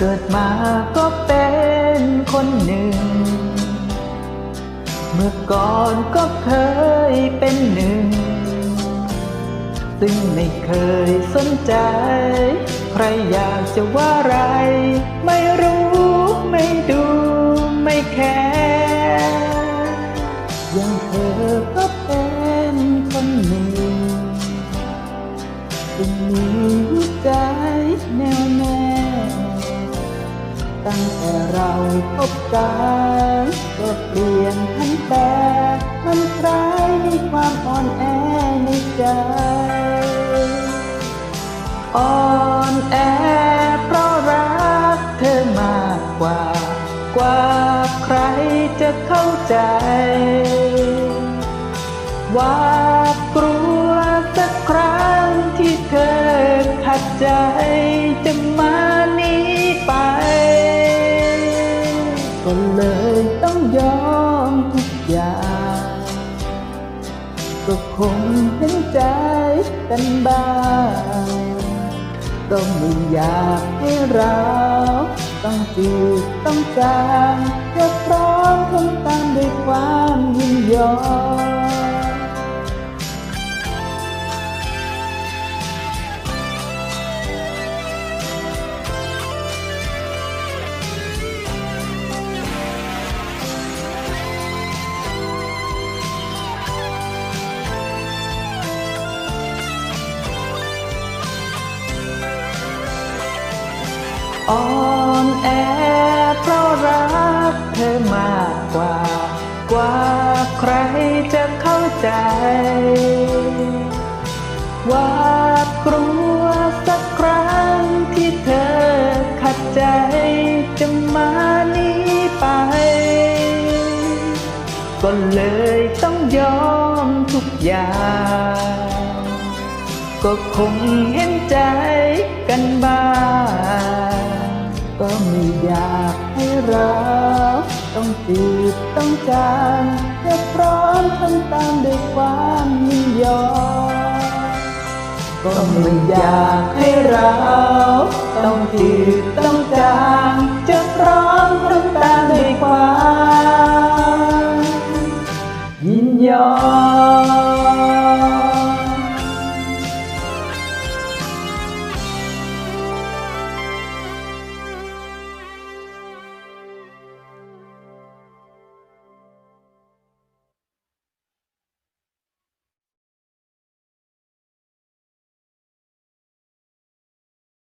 เกิดมาก็เป็นคนหนึ่ง เมื่อก่อนก็เคยเป็นหนึ่ง ซึ่งไม่เคยสนใจ ใครอยากจะว่าไร ไม่รู้ไม่ดูไม่แคร์อย่างเธอก็ ตั้งแต่เราพบกันก็เปลี่ยนทั้งแต่มันคล้ายมีความอ่อนแอในใจ อ่อนแอเพราะรักเธอมากกว่า กว่าใครจะเข้าใจหว่ากลัวสักครั้งที่เธอขัดใจจะมา คงเห็นใจกันบ้างก็ไม่อยากให้เราต้องจีบต้องจางจะพร้อมทำตามด้วยความยินยอม อ่อนแอเพราะรักเธอมากกว่า กว่าใครจะเข้าใจว่ากลัวสักครั้งที่เธอขัดใจจะมาหนี้ไป ก็เลยต้องยอมทุกอย่าง ก็คงเห็นใจกันบ้าง ก็ไม่อยากให้รักต้องจีบต้องจางจะพร้อมทำตามด้วยความยินยอมก็ไม่อยากให้เราต้องจีบต้องจางจะพร้อมทำตามด้วยความยินยอม